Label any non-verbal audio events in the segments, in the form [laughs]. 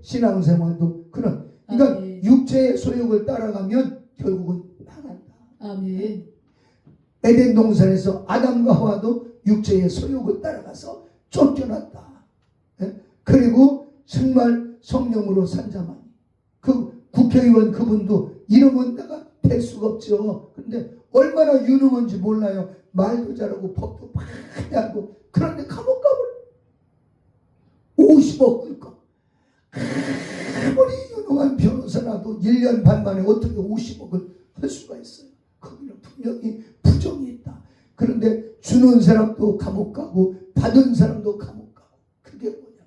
신앙생활도 그런 그러니까 아멘. 육체의 소욕을 따라가면 결국은 나간다. 아멘. 에덴 동산에서 아담과 하와도 육체의 소욕을 따라가서 쫓겨났다. 예? 그리고 정말 성령으로 산 자만 그 국회의원 그분도 이름은 내가 될 수가 없죠. 근데 얼마나 유능한지 몰라요. 말도 잘하고 법도 많이 알고 그런데 감옥 가버려. 50억 끌까. 아무리 유능한 변호사라도 1년 반 만에 어떻게 50억을 할 수가 있어요. 거기는 분명히 부정이 있다. 그런데 주는 사람도 감옥 가고 받은 사람도 감옥 가고 그게 뭐냐?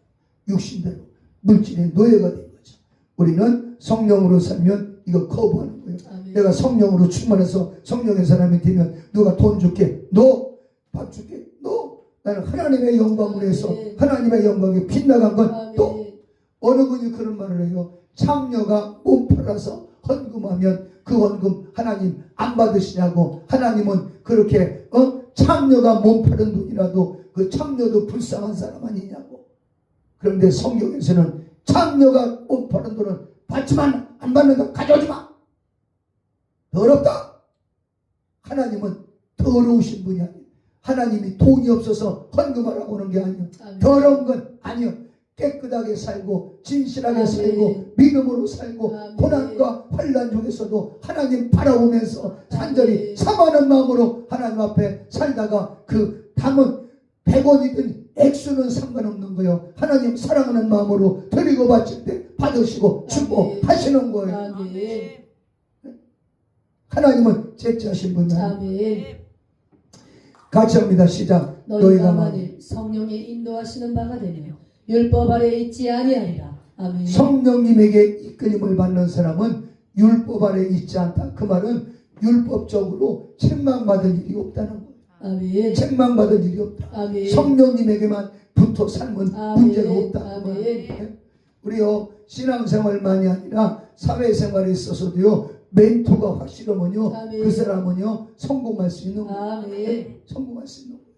육신대로 물질의 노예가 된 거죠. 우리는 성령으로 살면 이거 거부하는 거예요. 아멘. 내가 성령으로 충만해서 성령의 사람이 되면 누가 돈 줄게 너 밥 줄게 너 나는 하나님의 영광을 위해서 아멘. 하나님의 영광에 빗나간 건또 아멘. 어느 분이 그런 말을 해요. 창녀가 몸 팔아서 헌금하면 그 헌금 하나님 안 받으시냐고. 하나님은 그렇게 어? 창녀가 몸 파는 돈이라도 그 창녀도 불쌍한 사람 아니냐고. 그런데 성경에서는 창녀가 몸 파는 돈은 받지만 안 받는다 가져오지 마! 더럽다! 하나님은 더러우신 분이 아니에요. 하나님이 돈이 없어서 헌금하라고 하는 게 아니에요. 더러운 건 아니요. 깨끗하게 살고 진실하게 아멘. 살고 믿음으로 살고 아멘. 고난과 환란 중에서도 하나님 바라보면서 아멘. 사모하는 마음으로 하나님 앞에 살다가 그 담은 100원이든 액수는 상관없는 거예요. 하나님 사랑하는 마음으로 드리고 바칠 때 받으시고 축복하시는 거예요. 아멘. 하나님은 제자하신 분이 아니에요. 아멘. 같이 합니다. 시작. 너희가 만일 성령의 인도하시는 바가 되며 율법 아래 있지 아니하리라. 아멘. 성령님에게 이끌림을 받는 사람은 율법 아래 있지 않다. 그 말은 율법적으로 책망받을 일이 없다는 거예요. 아멘. 책망받을 일이 없다. 아멘. 성령님에게만 붙어 살면 아멘. 문제가 없다. 그 아멘. 말이에요. 우리요 신앙생활만이 아니라 사회생활에 있어서도요 멘토가 확실하면요 아멘. 그 사람은요 성공할 수 있는 거예요. 아멘. 성공할 수 있는 거예요.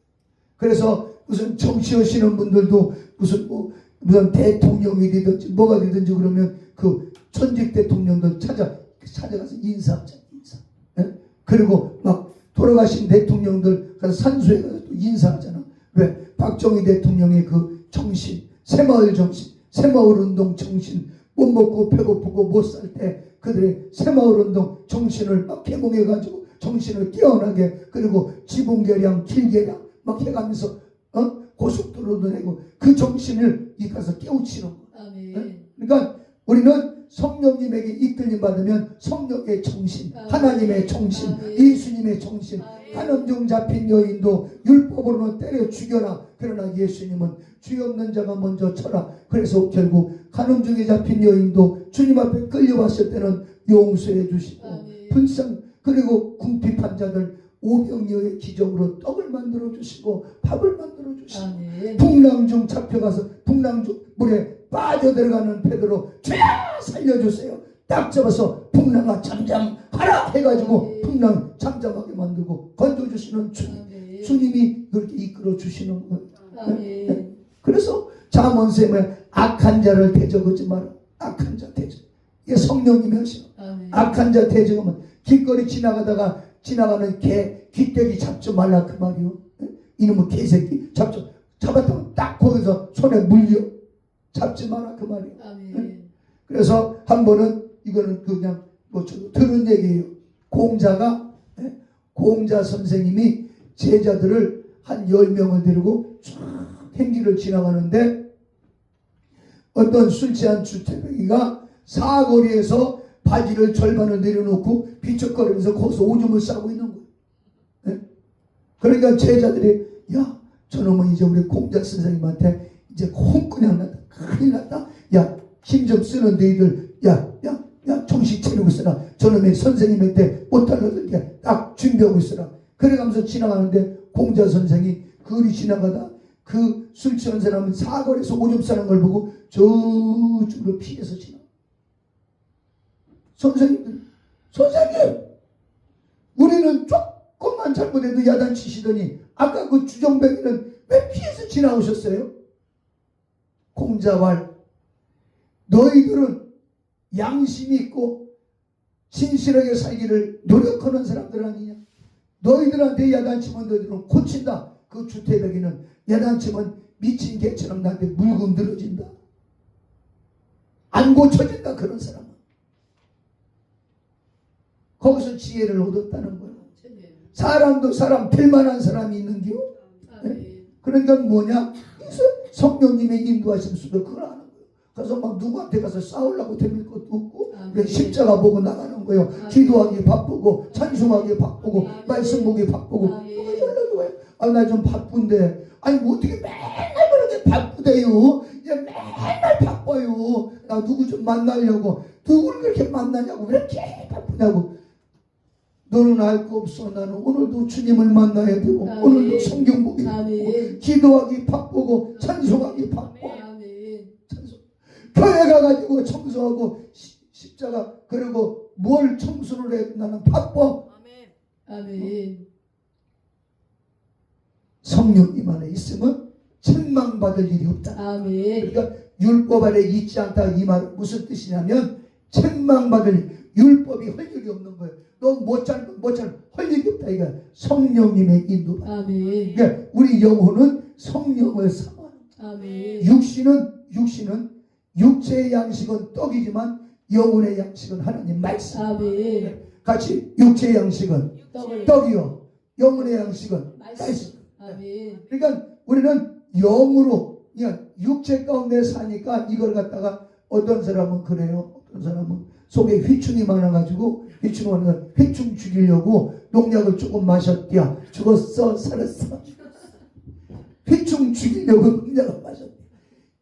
그래서 무슨 정치하시는 분들도 무슨 뭐 무슨 대통령이 되든지 뭐가 되든지 그러면 그 전직 대통령들 찾아 찾아가서 인사하잖아 인사. 예? 그리고 막 돌아가신 대통령들 가서 산소에 가서 또 인사하잖아. 왜 박정희 대통령의 그 정신, 새마을 정신, 새마을 운동 정신, 못 먹고 배고프고 못 살 때 그들의 새마을 운동 정신을 막 개봉해 가지고 정신을 깨어나게 그리고 지붕계량, 길계량 막 해가면서 어? 고속도로도 내고 그 정신을 이가서 깨우치는 거. 아멘. 그러니까 우리는 성령님에게 이끌림 받으면 성령의 정신, 아멘. 하나님의 정신, 아멘. 예수님의 정신, 아멘. 한엄중 잡힌 여인도 율법으로는 때려 죽여라. 그러나 예수님은 죄 없는 자가 먼저 쳐라. 그래서 결국 한엄중에 잡힌 여인도 주님 앞에 끌려왔을 때는 용서해 주시고 아멘. 불쌍 그리고 궁핍한 자들 오병이어의 기적으로 떡을 만들어 주시고 밥을 만들어 주시고 아멘. 풍랑 중 잡혀가서 풍랑 중 물에 빠져 들어가는 베드로 죄야 살려주세요. 딱 잡아서 풍랑아 잠잠하라 해가지고 아멘. 풍랑 잠잠하게 만들고 건져주시는 주님. 아멘. 주님이 그렇게 이끌어 주시는 거예요. 아멘. 그래서 자문쌤에 악한 자를 대적하지 마라. 악한 자 대적. 이게 성령님이 하시는. 악한 자 대적하면 길거리 지나가다가 지나가는 개 귀때기 잡지 말라 그 말이요. 예? 이놈의 개새끼 잡죠. 잡았다면 딱 거기서 손에 물려 잡지 마라 그 말이요. 아멘. 그래서 한 번은 이거는 그냥 뭐 들은 얘기예요. 공자가 예? 공자 선생님이 제자들을 한 10명을 데리고 쭉 행길을 지나가는데 어떤 술 취한 주태뱅이가 사거리에서 바지를 절반을 내려놓고 비척거리면서 거기서 오줌을 싸고 있는 거예요. 예? 그러니까 제자들이 야 저놈은 이제 우리 공자 선생님한테 이제 홍군양 났다. 큰일 났다. 야 힘 좀 쓰는 너희들 야 야 야 정신 차리고 있어라. 저놈의 선생님한테 못 달라들게 딱 준비하고 있어라. 그래가면서 지나가는데 공자 선생이 그리 지나가다 그 술 취한 사람은 사거리에서 오줌 싸는 걸 보고 저쪽으로 피해서 지나. 선생님들, 선생님, 우리는 조금만 잘못해도 야단치시더니 아까 그 주정뱅이는 왜 피해서 지나오셨어요? 공자왈 너희들은 양심이 있고 진실하게 살기를 노력하는 사람들 아니냐? 너희들한테 야단치면 너희들은 고친다. 그 주태백이는 야단치면 미친 개처럼 나한테 물고 늘어진다. 안 고쳐진다 그런 사람은. 거기서 지혜를 얻었다는 거예요. 사람도 사람 될만한 사람이 있는겨. 아멘. 그러니까 뭐냐? 성령님의 인도하심 속에 그걸 하는 거예요. 그래서 막 누구한테 가서 싸우려고 되는 것도 없고 아멘. 그냥 십자가 보고 나가는 거예요. 아멘. 기도하기 바쁘고 찬송하기 바쁘고. 말씀 보기 바쁘고. 누가 연락이 와요? 아나 좀 바쁜데 아니 뭐 어떻게 맨날 그렇게 바쁘대요? 얘 맨날 바빠요. 나 누구 좀 만나려고 누구를 그렇게 만나냐고 왜 이렇게 바쁘냐고 너는 알 거 없어 나는 오늘도 주님을 만나야 되고 아멘. 오늘도 성경 보기 아멘. 기도하기 바쁘고 찬송하기 바쁘고 아멘. 찬송. 교회 가가지고 청소하고 시- 십자가 그리고 뭘 청소를 해 나는 바빠 아멘. 성령님 안에 있으면 책망받을 일이 없다 아멘. 그러니까 율법 아래 있지 않다 이 말은 무슨 뜻이냐면 책망받을 율법이 할 일이 없는 거예요 너못잘 못잘 할 일이 없다 이거 성령님의 인도 아멘. 그러니까 우리 영혼은 성령을 삼아 아멘. 육신은 육신은 육체의 양식은 떡이지만 영혼의 양식은 하나님 말씀. 아멘. 같이 육체의 양식은 떡을 떡이요. 영혼의 양식은 말씀. 말씀. 아멘. 그러니까 우리는 영으로 그냥 육체 가운데 사니까 이걸 갖다가 어떤 사람은 그래요. 어떤 사람은 속에 휘충이 많아가지고 휘충 많아 휘충 죽이려고 농약을 조금 마셨디야. 죽었어 살았어. 휘충 죽이려고 농약을 마셨대.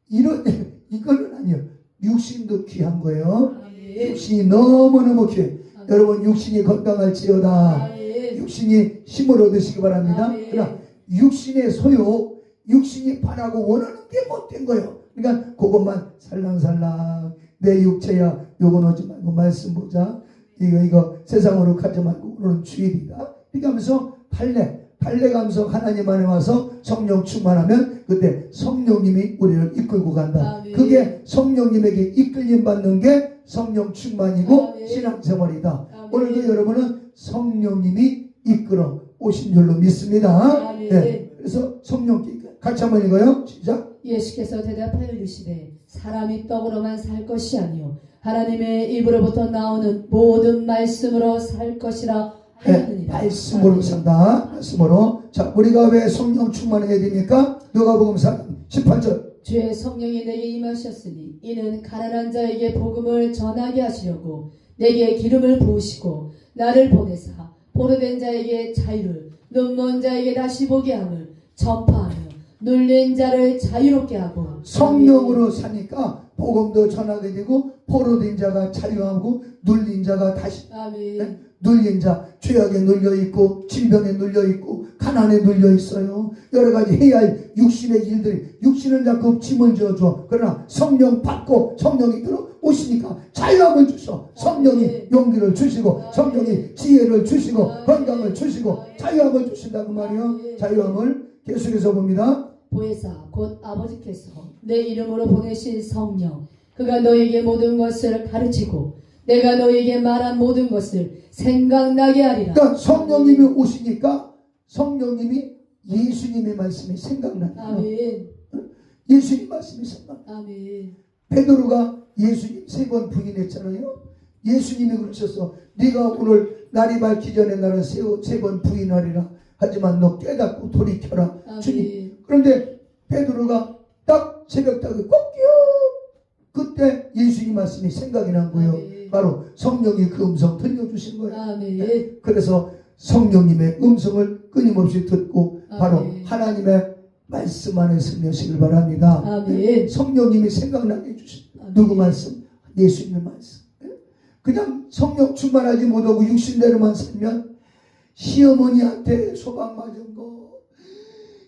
이런 [laughs] 이거는 아니요. 육신도 귀한 거예요. 아멘. 육신이 너무너무 귀해. 여러분 육신이 건강할지어다. 아멘. 육신이 힘을 얻으시기 바랍니다. 아멘. 그러나 육신의 소유, 육신이 바라고 원하는 게 못된 거예요. 그러니까 그것만 살랑살랑 내 육체야 요건 오지 말고 말씀 보자. 이거 이거 세상으로 가지 말고 오늘은 주일이다. 이렇게 하면서 달래 달래 가면서 하나님 안에 와서 성령 충만하면 그때 성령님이 우리를 이끌고 간다. 아멘. 그게 성령님에게 이끌림 받는 게 성령 충만이고 아멘. 신앙생활이다. 아멘. 오늘도 여러분은 성령님이 이끌어 오신 줄로 믿습니다. 아멘. 네. 그래서 성령께 같이 한번 읽어요. 시작. 예수께서 대답하여 이르시되 사람이 떡으로만 살 것이 아니요 하나님의 입으로부터 나오는 모든 말씀으로 살 것이라 네, 하였느니라. 말씀으로. 산다. 말씀으로. 자, 우리가 왜 성령 충만해야 됩니까? 누가복음 4 18절. 주의 성령이 내게 임하셨으니 이는 가난한 자에게 복음을 전하게 하시려고 내게 기름을 부으시고 나를 보내사 보르된 자에게 자유를 눈먼 자에게 다시 보게 함을 전파하며 눌린 자를 자유롭게 하고 성령으로 사니까 복음도 전하게 되고 포로된 자가 자유하고 눌린 자가 다시 네? 눌린 자, 죄악에 눌려 있고 질병에 눌려 있고 가난에 눌려 있어요. 여러 가지 해야 할 육신의 일들이 육신은 자꾸 짐을 져줘. 그러나 성령 받고 성령이 들어 오시니까 자유함을 주셔. 성령이 용기를 주시고 성령이 지혜를 주시고 건강을 주시고 자유함을 주신다고 말이요. 자유함을 계속해서 봅니다. 보혜사 곧 아버지께서 내 이름으로 보내신 성령 그가 너에게 모든 것을 가르치고 내가 너에게 말한 모든 것을 생각나게 하리라 그러니까 성령님이 오시니까 성령님이 예수님의 말씀이 생각나요. 아멘 예수님 말씀이 생각나. 아멘 베드로가 예수님 세 번 부인했잖아요. 예수님이 그러셔서 네가 오늘 날이 밝기 전에 나를 세번 부인하리라. 하지만 너 깨닫고 돌이켜라. 주님. 아멘 그런데 베드로가 딱 새벽 꼭 깨어. 그때 예수님 말씀이 생각이 난 거예요. 아멘. 바로 성령이 그 음성 들려주신 거예요. 아멘 그래서 성령님의 음성을 끊임없이 듣고 바로 아멘. 하나님의 말씀 안에 서면시길 바랍니다. 아멘. 성령님이 생각나게 해주신 아멘. 누구 말씀? 예수님의 말씀. 예? 그냥 성령 충만하지 못하고 육신대로만 살면 시어머니한테 소방 맞은 거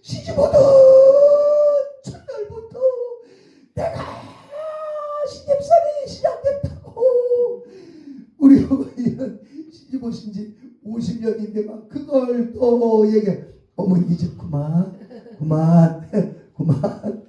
시집 오던 첫날부터 내가 신입살이 시작됐다고 우리 어머니는 시집 오신 지 50년인데 막 그걸 또 얘기해 어머니 이제 그만 그만 그만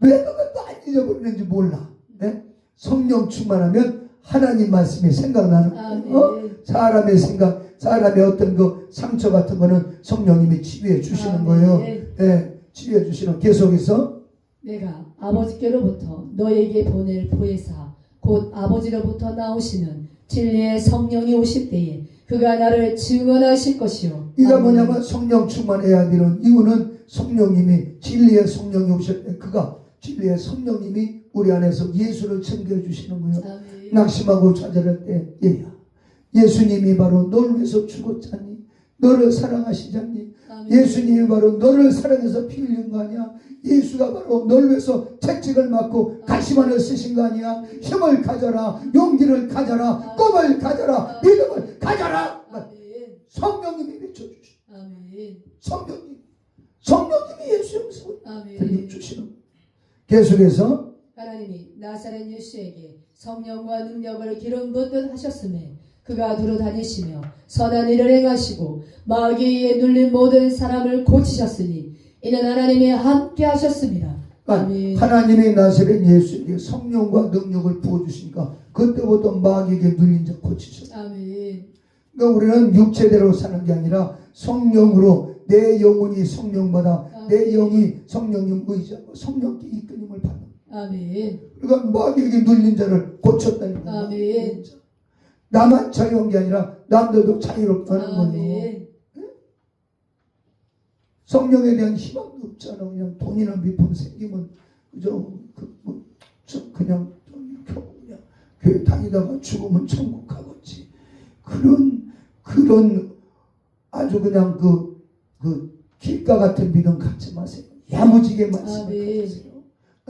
왜 그것도 안 잊어버리는지 몰라 네? 성령 충만하면 하나님 말씀이 생각나는 거예요. 어? 아멘. 사람의 생각, 사람의 어떤 그 상처 같은 거는 성령님이 치유해 주시는 아멘. 거예요. 예, 치유해 주시는 계속해서 내가 아버지께로부터 너에게 보낼 보혜사 곧 아버지로부터 나오시는 진리의 성령이 오실 때에 그가 나를 증언하실 것이요. 이가 아멘. 뭐냐면 성령 충만해야 되는 이유는 성령님이 진리의 성령이 오실 때 그가 진리의 성령님이 우리 안에서 예수를 챙겨 주시는 거예요. 아멘. 낙심하고 좌절할 때 얘야 예수님이 바로 너를 위해서 죽었잖니 너를 사랑하시잖니. 예수님이 바로 너를 사랑해서 피 흘린 거 아니야 예수가 바로 너를 위해서 채찍을 맞고 가시관을 쓰신 거 아니야 힘을 가져라 용기를 가져라 꿈을 가져라 믿음을 가져라. 성령님이 아멘. 성령님 성령님이 예수 아멘. 들려주시는. 계속해서 하나님이 나사렛 예수에게 성령과 능력을 기름 붓듯 하셨음에 그가 두루 다니시며 선한 일을 행하시고 마귀에 눌린 모든 사람을 고치셨으니 이는 하나님이 함께 하셨습니다. 아멘. 하나님의 나사렛 예수에게 성령과 능력을 부어주시니까 그때부터 마귀에게 눌린 자 고치셨어요. 아멘. 그러니까 우리는 육체대로 사는 게 아니라 성령으로 내 영혼이 성령받아 내 영이 성령님 의지하고 성령께 이끌림을 받는. 아멘. 그러니까 마귀에게 눌린 자를 고쳤다는 거예요. 아멘. 나만 자유한 게 아니라 남들도 자유롭게 하는 거예요. 아멘. 성령에 대한 희망도 없잖아. 그냥 돈이나 밑품 생기면 그저 그, 뭐, 저 그냥 그냥 교회 다니다가 죽으면 천국 가겠지. 그런 그런 아주 그냥 그, 그 길가 같은 믿음 갖지 마세요. 야무지게 말씀을 아멘. 가지세요.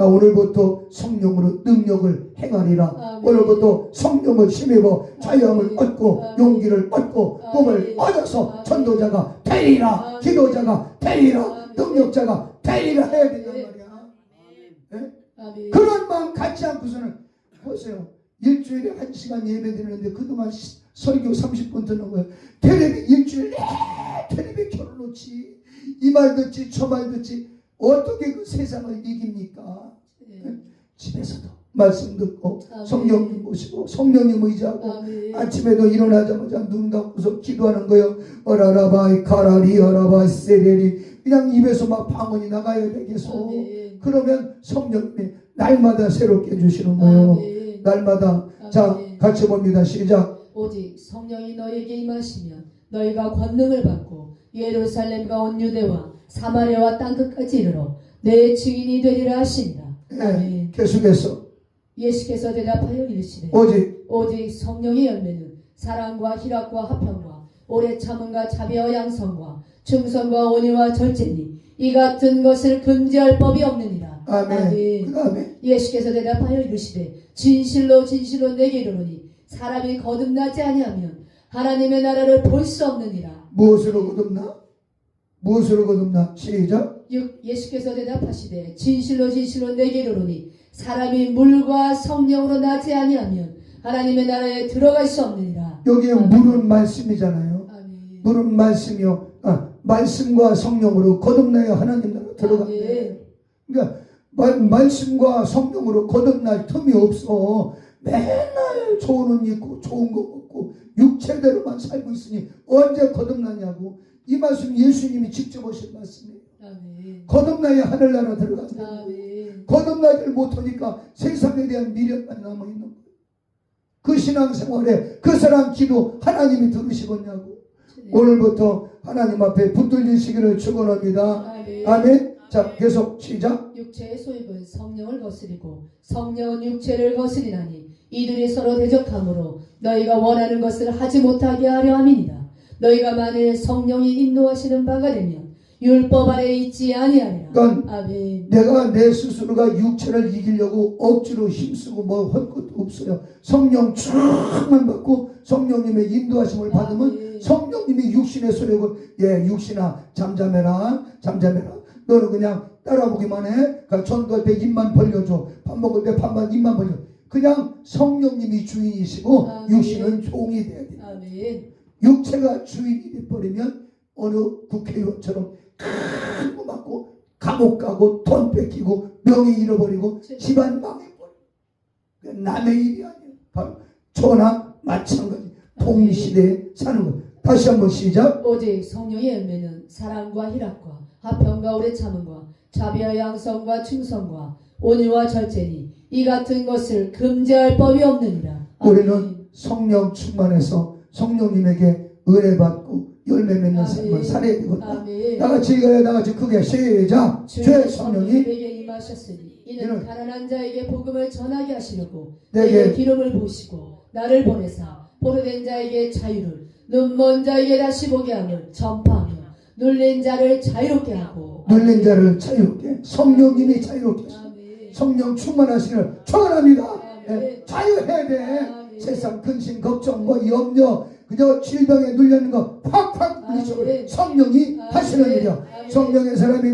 나 오늘부터 성령으로 능력을 행하리라. 아멘. 오늘부터 성령을 힘입어 자유함을. 얻고. 용기를 얻고 꿈을. 얻어서. 전도자가 되리라. 기도자가 되리라. 능력자가 되리라 해야 된단. 말이야. 아멘. 그런 마음 갖지 않고서는 보세요. 일주일에 한 시간 예배 드리는데 그동안 시- 설교 30분 듣는 거예요. 텔레비 일주일 내 텔레비 켜놓지. 이 말 듣지 저 말 듣지. 어떻게 그 세상을 이깁니까? 네. 집에서도 말씀 듣고 아멘. 성령님 모시고 성령님 의지하고 아멘. 아침에도 일어나자마자 눈 감고서 기도하는 거예요. 어라라바이 카라리 어라바이 세레리 그냥 입에서 막 방언이 나가야 되겠어. 아멘. 그러면 성령님이 날마다 새롭게 해주시는 거예요. 아멘. 날마다 자 아멘. 같이 봅니다. 시작. 오직 성령이 너에게 임하시면 너희가 권능을 받고 예루살렘과 온 유대와 사마리아와 땅 끝까지 이르러 내 증인이 되리라 하시니라. 예, 아멘. 계속해서 예수께서 대답하여 이르시되 오직 오직 성령의 열매는 사랑과 희락과 화평과 오래 참음과 자비와 양성과 충성과 온유와 절제니 이 같은 것을 금지할 법이 없느니라. 아멘. 그 다음에 예수께서 대답하여 이르시되 진실로 진실로 내게 이르노니 사람이 거듭나지 아니하면 하나님의 나라를 볼 수 없느니라. 무엇으로 거듭나? 무엇으로 거듭나? 시작. 육 예수께서 대답하시되 진실로 진실로 내게 이르노니 사람이 물과 성령으로 나지 아니하면 하나님의 나라에 들어갈 수 없느니라. 여기에 아멘. 물은 말씀이잖아요. 아멘. 물은 말씀이요. 아, 말씀과 성령으로 거듭나야 하나님 나라 들어간대. 그러니까 말, 말씀과 성령으로 거듭날 틈이 없어. 맨날 좋은 옷 입고 좋은 거 먹고 육체대로만 살고 있으니 언제 거듭나냐고. 이 말씀 예수님이 직접 하신 말씀이에요. 아멘. 거듭나야 하늘나라 들어간다. 아멘. 거듭나질 못하니까 세상에 대한 미련만 남아있는 거예요. 그 신앙생활에 그 사람 기도 하나님이 들으시겠냐고. 오늘부터 하나님 앞에 붙들리시기를 축원합니다. 아멘. 아멘. 자, 계속 시작. 육체의 소욕은 성령을 거스리고 성령은 육체를 거스리나니 이들이 서로 대적함으로 너희가 원하는 것을 하지 못하게 하려 함이니라. 너희가 만일 성령이 인도하시는 바가 되면 율법 아래 있지 아니하리라. 그러니까 아멘. 내가 내 스스로가 육체를 이기려고 억지로 힘쓰고 뭐 할 것도 없어요. 성령 충만 받고 성령님의 인도하심을 받으면 아멘. 성령님이 육신의 소력을 예 육신아 잠잠해라 잠잠해라 너는 그냥 따라보기만 해 그러니까 전도할 때 입만 벌려줘 밥 먹을 때 밥만 입만 벌려 그냥 성령님이 주인이시고 아멘. 육신은 종이 돼야 돼 아멘. 육체가 주인이 돼버리면 어느 국회의원처럼 큰거 맞고 감옥 가고 돈 뺏기고 명예 잃어버리고 집안 망해버려 남의 일이 아니에요. 바로 저나 마찬가지 동시대에 사는 것. 다시 한번 시작. 오직 성령의 열매는 사랑과 희락과 화평과 오래 참음과 자비와 양성과 충성과 온유와 절제니 이 같은 것을 금지할 법이 없느니라. 우리는 성령 충만해서 성령님에게 은혜 받고 열매 맺는 삶을. 살아야 되거든. 아멘. 나같이 이거야 나같이 크게 시작. 죄 성령이 내게 임하셨으니 이는 가난한 자에게 복음을 전하게 하시려고 내게 기름을 부으시고 나를 보내사 포로된 자에게 자유를 눈먼 자에게 다시 보게 함을 전파하며 눌린 자를 자유롭게 하고 눌린 자를 자유롭게 성령님이 자유롭게 하시고 아멘. 성령 충만하시기를 축원합니다. 아멘. 예, 자유해야 돼. 세상 근심 걱정 뭐 염려 그저 질병에 눌려있는 거 팍팍 아멘. 성령이. 하시는. 아멘. 성령의 사람이.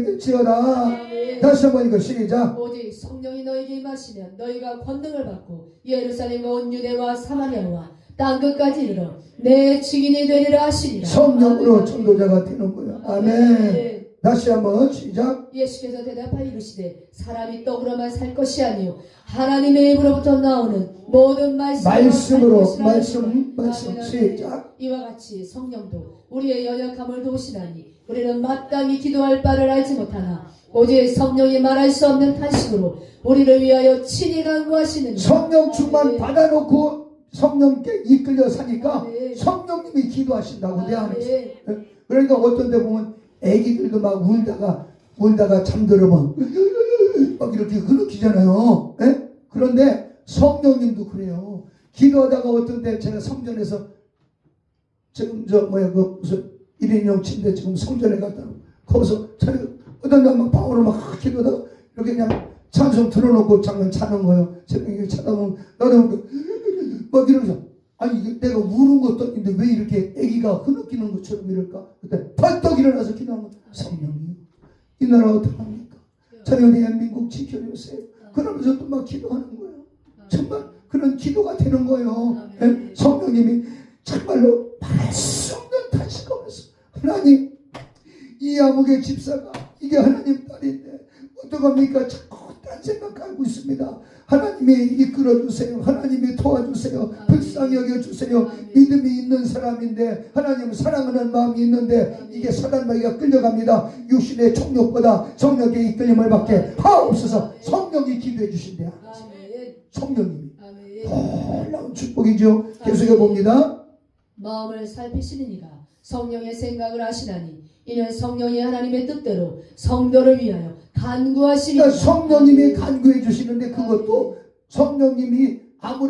아멘. 다시 한번 이거 시작. 오직 성령이 너에게 임하시면 너희가 권능을 받고 예루살렘과 온 유대와 사마리아와 땅 끝까지 이르러 내 증인이 되리라 하시니라. 성령으로. 전도자가 되는 거야. 아멘. 다시 한번 시작. 예수께서 대답하여 이르시되 사람이 떡으로만 살 것이 아니요 하나님의 입으로부터 나오는 모든 말씀으로, 말씀. 말씀. 시작. 이와 같이 성령도 우리의 연약함을 도우시나니 우리는 마땅히 기도할 바를 알지 못하나 오직 성령이 말할 수 없는 탄식으로 우리를 위하여 친히 간구하시는 성령 충만 받아놓고 성령께 이끌려 사니까 아멘. 성령님이 기도하신다고 내 안에서. 아멘. 그러니까 어떤 데 보면 애기들도 막 울다가 울다가 잠들으면 [laughs] 막 이렇게 그렇기잖아요. 예? 그런데 성령님도 그래요. 기도하다가 어떤 때 제가 성전에서 지금 저 뭐야 그 무슨 1인용 침대 지금 성전에 갔다 거기서 자리 어떤 데막 방으로 막 기도하다가 이렇게 그냥 찬송 들어놓고 잠깐 자는 거예요. 새벽에 쳐다보면 나도 그 [laughs] 막 이러면서 아니 내가 우는 것도 아닌데 왜 이렇게 아기가 흐느끼는 것처럼 이럴까? 그때 벌떡 일어나서 기도하면 성령이 이 나라 어떡합니까? 저희 대한민국 지켜주세요. 그러면서 또 막 기도하는 거예요. 정말 그런 기도가 되는 거예요. 예? 성령님이 정말로 말씀 없는 탄식하면서 하나님 이 암흑의 집사가 이게 하나님 딸인데 어떡합니까? 자꾸 딴 생각하고 있습니다. 하나님이 이끌어 주세요. 하나님이 도와주세요. 불쌍히 여겨 주세요. 믿음이 있는 사람인데 하나님 사랑하는 마음이 있는데 이게 사단마귀가 끌려갑니다. 육신의 총력보다 성령의 이끌림을 받게 하옵소서. 성령이 기도해 주신대요. 아멘. 놀라운 축복이죠. 계속해 봅니다. 마음을 살피시는 이가 성령의 생각을 하시나니 이는 성령이 하나님의 뜻대로 성도를 위하여 간구하시니라. 그러니까 성령님이 간구해 주시는데 그것도 성령님이 아무런